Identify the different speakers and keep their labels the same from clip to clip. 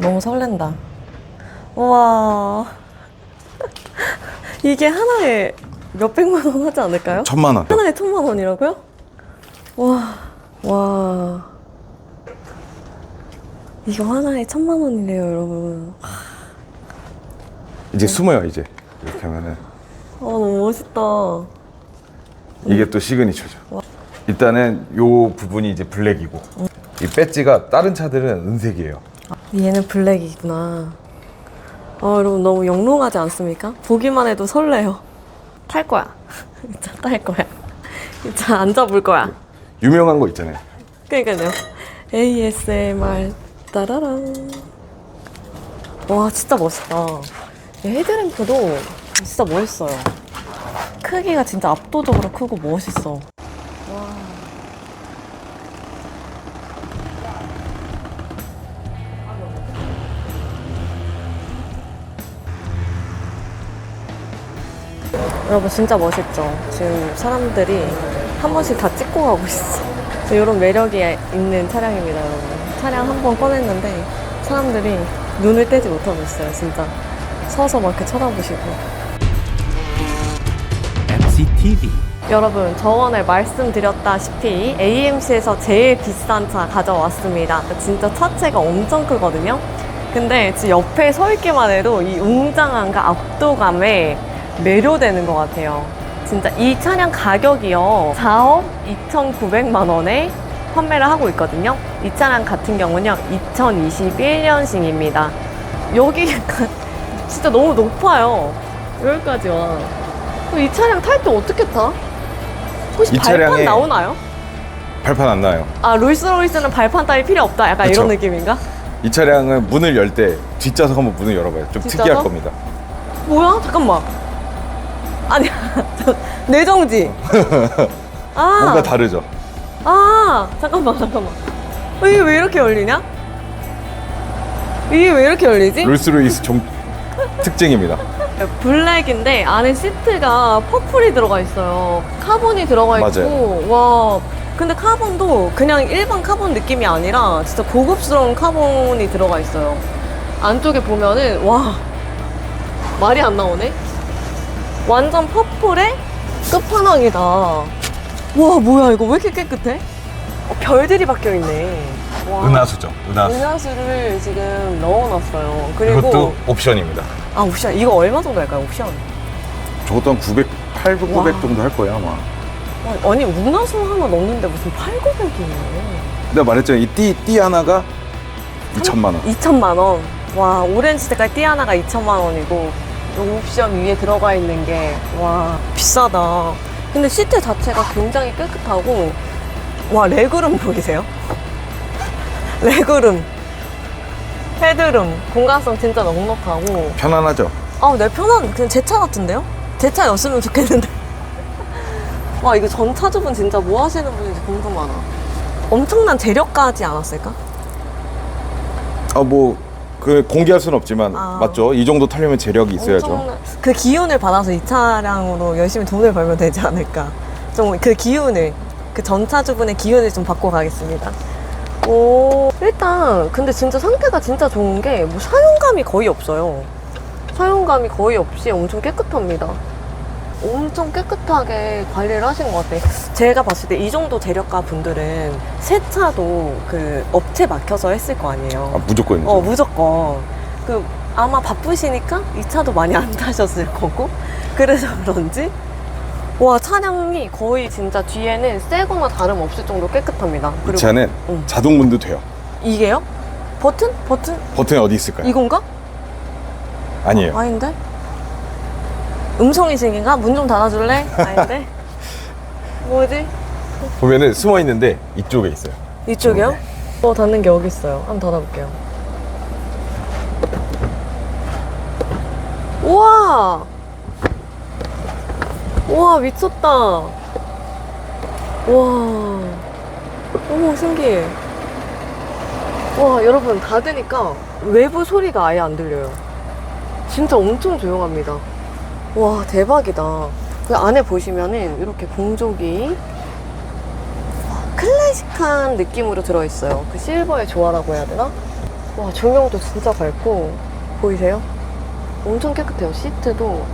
Speaker 1: 너무 설렌다. 우와. 이게 하나에 몇백만 원 하지 않을까요?
Speaker 2: 천만 원.
Speaker 1: 하나에 천만 원이라고요? 와, 와. 이거 하나에 천만 원이래요, 여러분. 아,
Speaker 2: 이제 숨어요 이제 이렇게 하면은
Speaker 1: 너무 멋있다.
Speaker 2: 이게 또 시그니처죠. 일단은 요 부분이 이제 블랙이고 이 배지가 다른 차들은 은색이에요.
Speaker 1: 얘는 블랙이구나. 아, 여러분 너무 영롱하지 않습니까? 보기만 해도 설레요. 탈 거야. 진짜 탈 거야. 진짜 앉아볼 거야.
Speaker 2: 유명한 거 있잖아요.
Speaker 1: 그러니까요. ASMR 따라란. 와 진짜 멋있다. 이 헤드램프도 진짜 멋있어요. 크기가 진짜 압도적으로 크고 멋있어. 여러분 진짜 멋있죠? 지금 사람들이 한 번씩 다 찍고 가고 있어. 이런 매력이 있는 차량입니다, 여러분. 차량 한 번 꺼냈는데 사람들이 눈을 떼지 못하고 있어요, 진짜. 서서 막 이렇게 쳐다보시고.
Speaker 3: MCTV
Speaker 1: 여러분, 저번에 말씀드렸다시피 AMC에서 제일 비싼 차 가져왔습니다. 진짜 차체가 엄청 크거든요. 근데 지금 옆에 서 있기만 해도 이 웅장함과 압도감에 매료되는 것 같아요. 진짜 이 차량 가격이요. 4억 2,900만 원에 판매를 하고 있거든요. 이 차량 같은 경우는요. 2021년식입니다. 여기가 진짜 너무 높아요. 여기까지 와. 이 차량 탈 때 어떻게 타? 혹시
Speaker 2: 이
Speaker 1: 발판
Speaker 2: 차량에-
Speaker 1: 나오나요?
Speaker 2: 발판 안 나요.
Speaker 1: 아 롤스로이스는 발판 따위 필요 없다. 약간
Speaker 2: 그쵸.
Speaker 1: 이런 느낌인가?
Speaker 2: 이 차량은 문을 열 때 뒷좌석 한번 문을 열어봐요. 좀
Speaker 1: 뒷좌석?
Speaker 2: 특이할 겁니다.
Speaker 1: 뭐야? 잠깐만. 아니야. 저, 내정지. 아.
Speaker 2: 뭔가 다르죠.
Speaker 1: 아 잠깐만 잠깐만. 어, 이게 왜 이렇게 열리냐? 이게 왜 이렇게 열리지?
Speaker 2: 롤스로이스 종 특징입니다.
Speaker 1: 블랙인데 안에 시트가 퍼플이 들어가 있어요. 카본이 들어가 있고 와 근데 카본도 그냥 일반 카본 느낌이 아니라 진짜 고급스러운 카본이 들어가 있어요. 안쪽에 보면은 와 말이 안 나오네. 완전 퍼플의 끝판왕이다. 와 뭐야 이거 왜 이렇게 깨끗해? 어, 별들이 박혀 있네. 와.
Speaker 2: 은하수죠. 은하수.
Speaker 1: 은하수를 지금 넣어놨어요. 그리고
Speaker 2: 이것도 옵션입니다.
Speaker 1: 아 옵션 이거 얼마 정도 할까요 옵션?
Speaker 2: 저것도 한 900, 800, 900
Speaker 1: 와.
Speaker 2: 정도 할 거예요 아마.
Speaker 1: 와, 아니 운하수 하나 넣는데 무슨 8, 900이에요
Speaker 2: 내가 말했잖아요. 이 띠, 띠 하나가 2천만 원.
Speaker 1: 2천만 원. 와 오렌지 색깔 띠 하나가 2천만 원이고 이 옵션 위에 들어가 있는 게 와 비싸다. 근데 시트 자체가 굉장히 깨끗하고 와 레그룸 보이세요? 레그룸 헤드룸 공간성 진짜 넉넉하고
Speaker 2: 편안하죠.
Speaker 1: 아, 내 편한 그냥 제 차 같은데요? 제 차였으면 좋겠는데. 와, 이거 전 차주분 진짜 뭐 하시는 분인지 궁금하다. 엄청난 재력가지 않았을까?
Speaker 2: 아, 뭐, 그, 공개할 수는 없지만,
Speaker 1: 아.
Speaker 2: 맞죠? 이 정도 타려면 재력이 있어야죠.
Speaker 1: 엄청난- 그 기운을 받아서 이 차량으로 열심히 돈을 벌면 되지 않을까. 좀 그 기운을, 그 전 차주분의 기운을 좀 받고 가겠습니다. 오, 일단, 근데 진짜 상태가 진짜 좋은 게, 뭐 사용감이 거의 없어요. 사용감이 거의 없이 엄청 깨끗합니다. 엄청 깨끗하게 관리를 하신 것 같아요. 제가 봤을 때 이 정도 재력가 분들은 새 차도 그 업체 맡겨서 했을 거 아니에요.
Speaker 2: 아, 무조건.
Speaker 1: 어, 무조건. 그, 아마 바쁘시니까 이 차도 많이 안 타셨을 거고. 그래서 그런지. 와, 차량이 거의 진짜 뒤에는 새거나 다름없을 정도로 깨끗합니다.
Speaker 2: 이 차는
Speaker 1: 응.
Speaker 2: 자동 문도 돼요.
Speaker 1: 이게요? 버튼? 버튼?
Speaker 2: 버튼이 어디 있을까요?
Speaker 1: 이건가?
Speaker 2: 아니에요.
Speaker 1: 아닌데? 음성인식인가? 문 좀 닫아줄래? 아닌데? 뭐지?
Speaker 2: 보면은 숨어 있는데 이쪽에 있어요.
Speaker 1: 이쪽이요?
Speaker 2: 네.
Speaker 1: 어, 닫는 게 여기 있어요. 한번 닫아볼게요. 우와! 우와, 미쳤다. 우와. 어머, 신기해. 와, 여러분, 닫으니까 외부 소리가 아예 안 들려요. 진짜 엄청 조용합니다. 와, 대박이다. 그 안에 보시면은 이렇게 공조기 클래식한 느낌으로 들어있어요. 그 실버의 조화라고 해야 되나? 와, 조명도 진짜 밝고, 보이세요? 엄청 깨끗해요. 시트도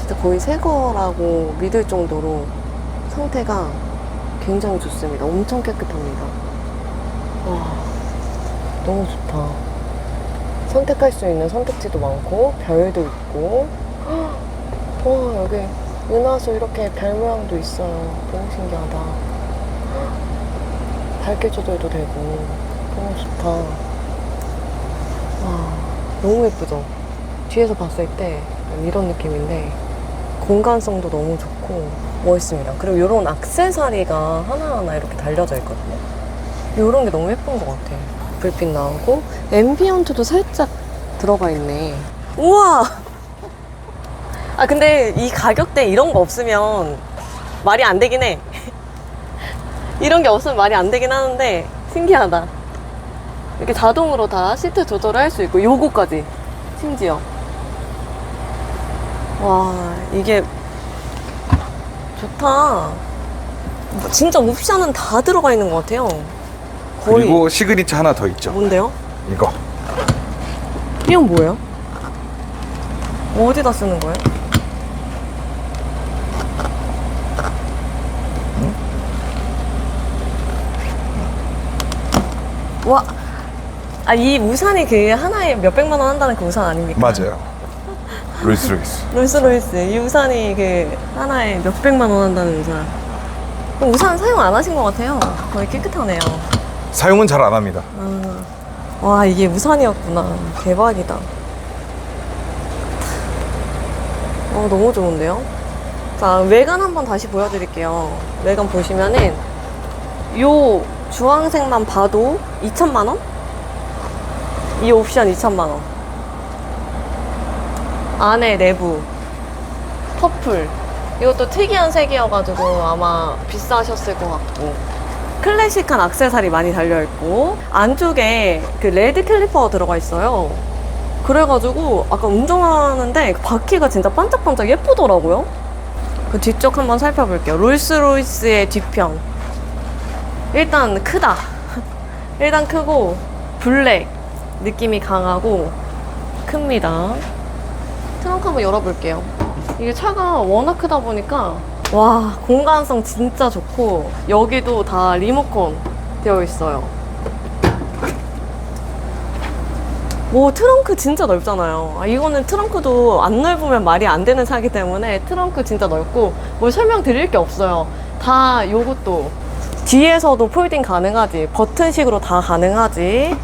Speaker 1: 진짜 거의 새 거라고 믿을 정도로 상태가 굉장히 좋습니다. 엄청 깨끗합니다. 와, 너무 좋다. 선택할 수 있는 선택지도 많고, 별도 있고, 헉, 와, 여기 은하수 이렇게 별 모양도 있어요. 너무 신기하다. 헉, 밝게 조절도 되고, 너무 좋다. 와, 너무 예쁘죠? 뒤에서 봤을 때 이런 느낌인데 공간성도 너무 좋고 멋있습니다. 그리고 이런 악세사리가 하나하나 이렇게 달려져 있거든요. 이런 게 너무 예쁜 것 같아. 불빛 나오고 앰비언트도 살짝 들어가 있네. 우와! 아 근데 이 가격대 이런 거 없으면 말이 안 되긴 해. 이런 게 없으면 말이 안 되긴 하는데 신기하다. 이렇게 자동으로 다 시트 조절을 할 수 있고 요거까지 심지어 와 이게 좋다 뭐 진짜 옵션은 다 들어가 있는 것 같아요 거의
Speaker 2: 그리고 시그니처 하나 더 있죠.
Speaker 1: 뭔데요?
Speaker 2: 이거.
Speaker 1: 이건 뭐예요? 어디다 쓰는 거예요? 와, 아, 이 우산이 그 하나에 몇백만 원 한다는 그 우산 아닙니까?
Speaker 2: 맞아요. 롤스로이스.
Speaker 1: 롤스로이스. 이 우산이 그 하나에 몇백만 원 한다는 우산. 그럼 우산 사용 안 하신 것 같아요. 거의 깨끗하네요.
Speaker 2: 사용은 잘 안 합니다.
Speaker 1: 아, 와 이게 우산이었구나 대박이다 어 너무 좋은데요 자 외관 한번 다시 보여드릴게요 외관 보시면은 요 주황색만 봐도 2천만 원? 이 옵션 2천만 원. 안에 내부 퍼플. 이것도 특이한 색이어가지고 아마 비싸셨을 것 같고. 클래식한 악세사리 많이 달려있고. 안쪽에 그 레드 캘리퍼가 들어가 있어요. 그래가지고 아까 운전하는데 그 바퀴가 진짜 반짝반짝 예쁘더라고요. 그 뒤쪽 한번 살펴볼게요. 롤스로이스의 뒤편 일단 크다. 일단 크고 블랙 느낌이 강하고 큽니다. 트렁크 한번 열어볼게요. 이게 차가 워낙 크다 보니까 와 공간성 진짜 좋고 여기도 다 리모컨 되어 있어요. 오 트렁크 진짜 넓잖아요. 아, 이거는 트렁크도 안 넓으면 말이 안 되는 차기 때문에 트렁크 진짜 넓고 뭘 설명드릴 게 없어요. 다 요것도 뒤에서도 폴딩 가능하지? 버튼식으로 다 가능하지?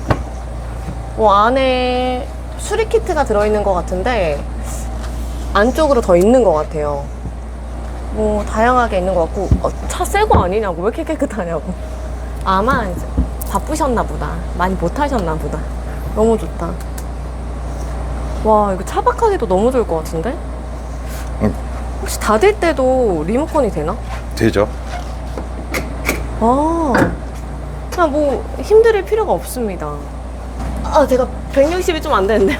Speaker 1: 뭐 안에 수리 키트가 들어있는 것 같은데 안쪽으로 더 있는 것 같아요. 뭐 다양하게 있는 것 같고 어, 차새 거 아니냐고? 왜 이렇게 깨끗하냐고? 아마 이제 바쁘셨나 보다. 많이 못 하셨나 보다. 너무 좋다. 와 이거 차박하기도 너무 좋을 것 같은데?
Speaker 2: 응.
Speaker 1: 혹시 닫을 때도 리모컨이 되나?
Speaker 2: 되죠.
Speaker 1: 아 그냥 뭐 힘들일 필요가 없습니다. 아 제가 160이 좀 안 되는데요.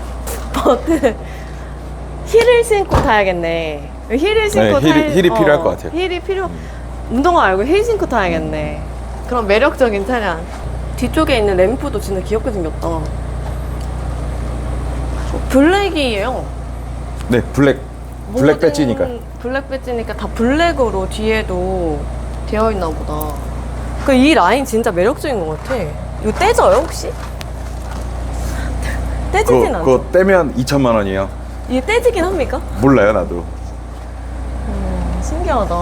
Speaker 1: 버튼. 힐을 신고 타야겠네. 힐을 신고
Speaker 2: 네, 힐이-
Speaker 1: 탈-
Speaker 2: 힐이 필요할 것 같아요.
Speaker 1: 힐이 필요 운동화 말고 힐 신고 타야겠네. 그런 매력적인 차량. 뒤쪽에 있는 램프도 진짜 귀엽게 생겼다. 어, 블랙이에요.
Speaker 2: 네, 블랙. 블랙
Speaker 1: 모든
Speaker 2: 배지니까.
Speaker 1: 블랙 배지니까 다 블랙으로 뒤에도 되어 있나 보다. 그 이 라인 진짜 매력적인 것 같아. 이거 떼져요 혹시? 떼지진
Speaker 2: 그거,
Speaker 1: 않죠?
Speaker 2: 그거 떼면 2천만 원이요.
Speaker 1: 이게 떼지긴 합니까?
Speaker 2: 몰라요, 나도.
Speaker 1: 음, 신기하다.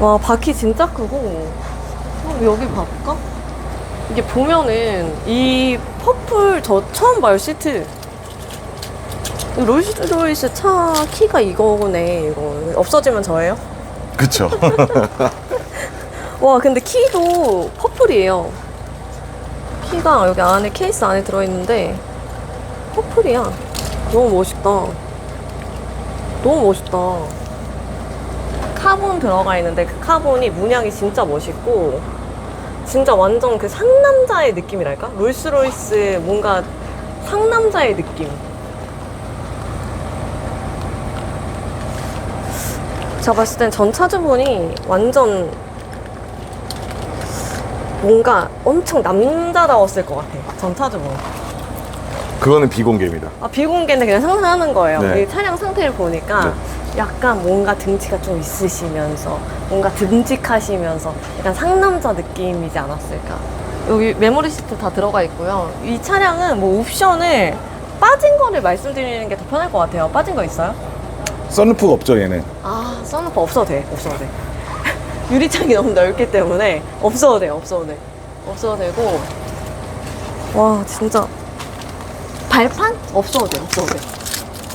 Speaker 1: 와 바퀴 진짜 크고 한번 여기 봐볼까? 이게 보면은 이 퍼플 저 처음 봐요 시트. 이 롤스로이스 차 키가 이거네 이거 없어지면 저예요?
Speaker 2: 그쵸.
Speaker 1: 와 근데 키도 퍼플이에요. 키가 여기 안에 케이스 안에 들어있는데 퍼플이야. 너무 멋있다. 너무 멋있다. 카본 들어가 있는데 그 카본이 문양이 진짜 멋있고 진짜 완전 그 상남자의 느낌이랄까? 롤스로이스 뭔가 상남자의 느낌 제가 봤을 땐 전 차주분이 완전 뭔가 엄청 남자다웠을 것 같아. 전 차주분.
Speaker 2: 그거는 비공개입니다.
Speaker 1: 아, 비공개인데 그냥 상상하는 거예요.
Speaker 2: 네.
Speaker 1: 이 차량 상태를 보니까 약간 뭔가 등치가 좀 있으시면서 뭔가 듬직하시면서 약간 상남자 느낌이지 않았을까. 여기 메모리 시트 다 들어가 있고요. 이 차량은 뭐 옵션을 빠진 거를 말씀드리는 게 더 편할 것 같아요. 빠진 거 있어요?
Speaker 2: 썬루프가 없죠 얘는.
Speaker 1: 아, 썬루프 없어도 돼. 없어도 돼. 유리창이 너무 넓기 때문에 없어도 돼. 없어도 돼. 없어도 되고. 와, 진짜. 발판? 없어도 돼. 없어도 돼.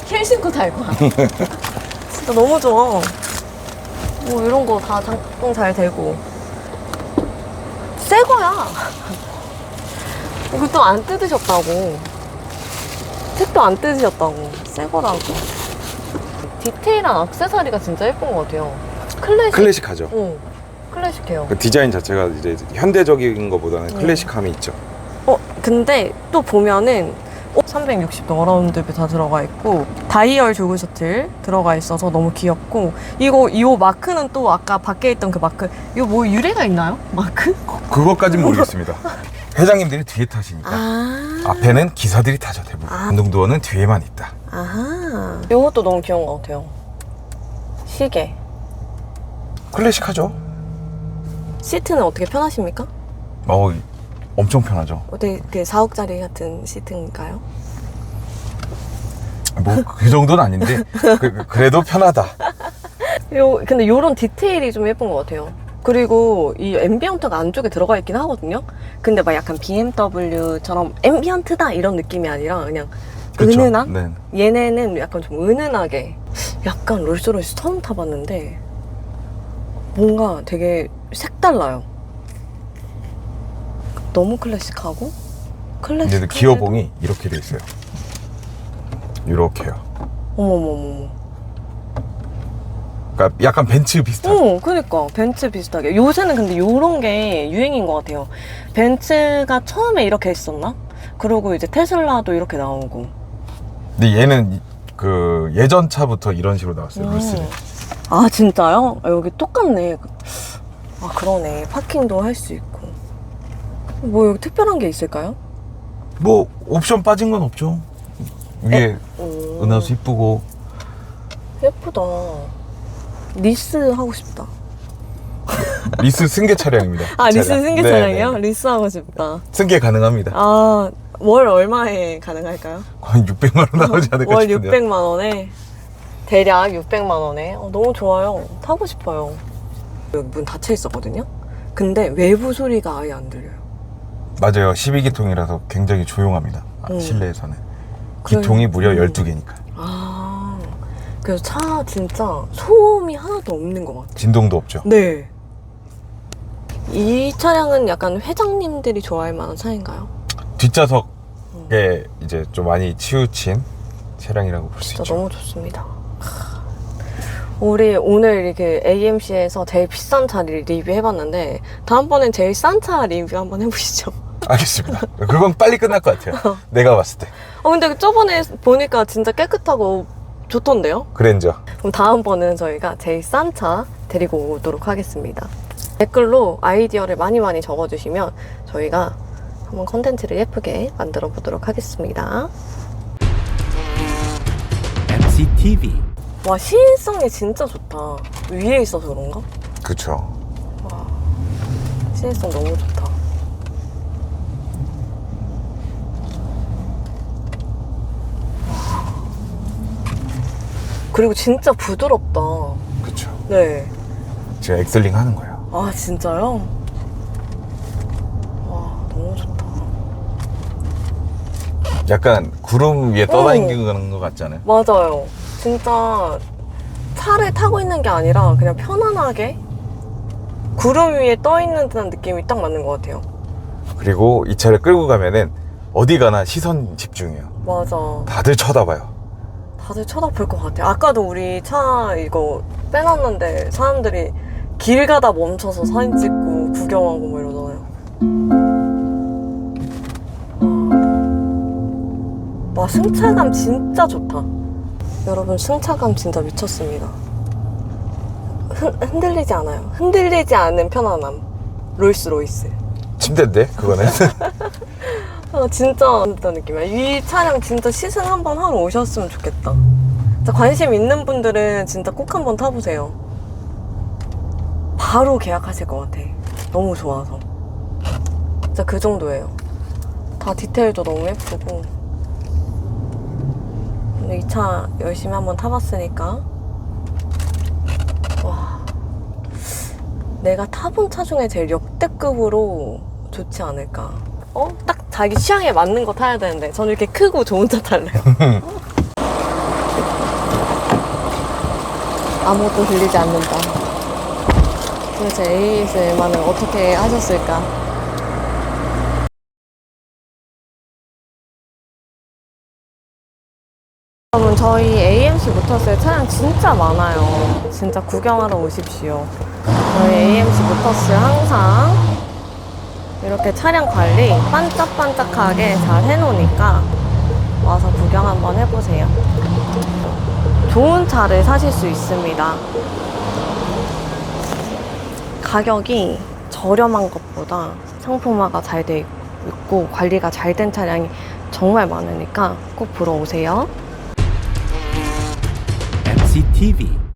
Speaker 1: 힐 신고 달 거야. 진짜 너무 좋아. 뭐 이런 거 다 작동 잘 되고. 새 거야. 이거 또 안 뜯으셨다고. 책도 안 뜯으셨다고. 새 거라고. 디테일한 액세서리가 진짜 예쁜 것 같아요. 클래식.
Speaker 2: 클래식하죠.
Speaker 1: 응. 클래식해요.
Speaker 2: 그 디자인 자체가 이제 현대적인 것보다는
Speaker 1: 음.
Speaker 2: 클래식함이 있죠.
Speaker 1: 어, 근데 또 보면은 어, 360도 어라운드 뷰 다 들어가 있고 다이얼 조그 셔틀 들어가 있어서 너무 귀엽고 이거 이 마크는 또 아까 밖에 있던 그 마크 이거 뭐 유래가 있나요? 마크?
Speaker 2: 그것까진 모르겠습니다. 회장님들이 뒤에 타시니까
Speaker 1: 아.
Speaker 2: 앞에는 기사들이 타죠 대부분.
Speaker 1: 아.
Speaker 2: 운동도어는 뒤에만 있다.
Speaker 1: 아하. 이것도 너무 귀여운 것 같아요. 시계.
Speaker 2: 클래식하죠.
Speaker 1: 시트는 어떻게 편하십니까?
Speaker 2: 어 엄청 편하죠.
Speaker 1: 어떻게 그 4억짜리 같은 시트인가요?
Speaker 2: 뭐 그 정도는 아닌데 그, 그래도 편하다.
Speaker 1: 요, 근데 요런 디테일이 좀 예쁜 것 같아요. 그리고 이 앰비언트가 안쪽에 들어가 있긴 하거든요. 근데 막 약간 BMW처럼 앰비언트다 이런 느낌이 아니라 그냥
Speaker 2: 그쵸?
Speaker 1: 은은한?
Speaker 2: 네.
Speaker 1: 얘네는 약간 좀 은은하게 약간 롤스로이스 처음 타봤는데 뭔가 되게 색달라요. 너무 클래식하고 클래식.
Speaker 2: 근데 기어봉이 이렇게 돼 있어요. 이렇게요.
Speaker 1: 어머머머머.
Speaker 2: 그러니까 약간 벤츠 비슷한.
Speaker 1: 어, 그니까 벤츠 비슷하게. 요새는 근데 요런 게 유행인 것 같아요. 벤츠가 처음에 이렇게 했었나? 그리고 이제 테슬라도 이렇게 나오고.
Speaker 2: 근데 얘는 이- 그 예전 차부터 이런 식으로 나왔어요. 루스는.
Speaker 1: 음. 아 진짜요? 아, 여기 똑같네. 아 그러네. 파킹도 할 수 있고. 뭐 여기 특별한 게 있을까요?
Speaker 2: 뭐 옵션 빠진 건 없죠. 위에
Speaker 1: 오,
Speaker 2: 은하수 이쁘고
Speaker 1: 예쁘다. 리스 하고 싶다.
Speaker 2: 리스 승계 차량입니다.
Speaker 1: 아 리스
Speaker 2: 차량.
Speaker 1: 승계
Speaker 2: 네,
Speaker 1: 차량이요?
Speaker 2: 네.
Speaker 1: 리스 하고 싶다.
Speaker 2: 승계 가능합니다.
Speaker 1: 아 월 얼마에 가능할까요?
Speaker 2: 한 600만 원 나오지 않을까
Speaker 1: 월
Speaker 2: 싶은데요.
Speaker 1: 600만 원에 대략 600만 원에 어, 너무 좋아요. 타고 싶어요. 여기 문 닫혀 있었거든요. 근데 외부 소리가 아예 안 들려요.
Speaker 2: 맞아요. 12기통이라서 굉장히 조용합니다. 아,
Speaker 1: 음.
Speaker 2: 실내에서는.
Speaker 1: 그래.
Speaker 2: 기통이 무려
Speaker 1: 음.
Speaker 2: 12개니까.
Speaker 1: 아 그래서 차 진짜 소음이 하나도 없는 것 같아요.
Speaker 2: 진동도 없죠.
Speaker 1: 네. 이 차량은 약간 회장님들이 좋아할 만한 차인가요?
Speaker 2: 뒷좌석에 이제 좀 많이 치우친 차량이라고 볼 수
Speaker 1: 진짜
Speaker 2: 있죠.
Speaker 1: 너무 좋습니다. 우리 오늘 이렇게 AMC에서 제일 비싼 차를 리뷰해봤는데 다음번엔 제일 싼 차 리뷰 한번 해보시죠.
Speaker 2: 알겠습니다. 그건 빨리 끝날 것 같아요. 내가 봤을 때.
Speaker 1: 어 근데 저번에 보니까 진짜 깨끗하고 좋던데요?
Speaker 2: 그랜저.
Speaker 1: 그럼 다음번에는 저희가 제일 싼 차 데리고 오도록 하겠습니다. 댓글로 아이디어를 많이 많이 적어주시면 저희가 한번 컨텐츠를 예쁘게 만들어 보도록 하겠습니다.
Speaker 3: MCTV
Speaker 1: 와 시인성이 진짜 좋다. 위에 있어서 그런가?
Speaker 2: 그쵸.
Speaker 1: 시인성 너무 좋다. 그리고 진짜 부드럽다.
Speaker 2: 그쵸.
Speaker 1: 네.
Speaker 2: 제가 엑셀링 하는 거예요.
Speaker 1: 아 진짜요? 와 너무 좋다.
Speaker 2: 약간 구름 위에 떠다니는 것 같지 않아요?
Speaker 1: 맞아요. 진짜 차를 타고 있는 게 아니라 그냥 편안하게 구름 위에 떠 있는 듯한 느낌이 딱 맞는 것 같아요.
Speaker 2: 그리고 이 차를 끌고 가면은 어디 가나 시선 집중해요.
Speaker 1: 맞아.
Speaker 2: 다들 쳐다봐요.
Speaker 1: 다들 쳐다볼 것 같아요. 아까도 우리 차 이거 빼놨는데 사람들이 길 가다 멈춰서 사진 찍고 구경하고 뭐 와, 와, 승차감 진짜 좋다. 여러분, 승차감 진짜 미쳤습니다. 흔, 흔들리지 않아요. 흔들리지 않는 편안함. 롤스로이스.
Speaker 2: 침대인데 그거는.
Speaker 1: 아, 진짜 진짜 느낌이야. 이 차량 진짜 시승 한번 하러 오셨으면 좋겠다. 진짜 관심 있는 분들은 진짜 꼭 한번 타보세요. 바로 계약하실 것 같아. 너무 좋아서. 진짜 그 정도예요. 다 디테일도 너무 예쁘고. 근데 이 차 열심히 한번 타봤으니까. 와. 내가 타본 차 중에 제일 역대급으로 좋지 않을까. 어? 딱 자기 취향에 맞는 거 타야 되는데 저는 이렇게 크고 좋은 차 탈래요. 아무것도 들리지 않는다. 도대체 ASMR을 어떻게 하셨을까? 저희 AMC 모터스의 차량 진짜 많아요. 진짜 구경하러 오십시오. 저희 AMC 모터스 항상 이렇게 차량 관리 반짝반짝하게 잘 해놓으니까 와서 구경 한번 해보세요. 좋은 차를 사실 수 있습니다. 가격이 저렴한 것보다 상품화가 잘 돼 있고 관리가 잘 된 차량이 정말 많으니까 꼭 보러 오세요.
Speaker 3: TV.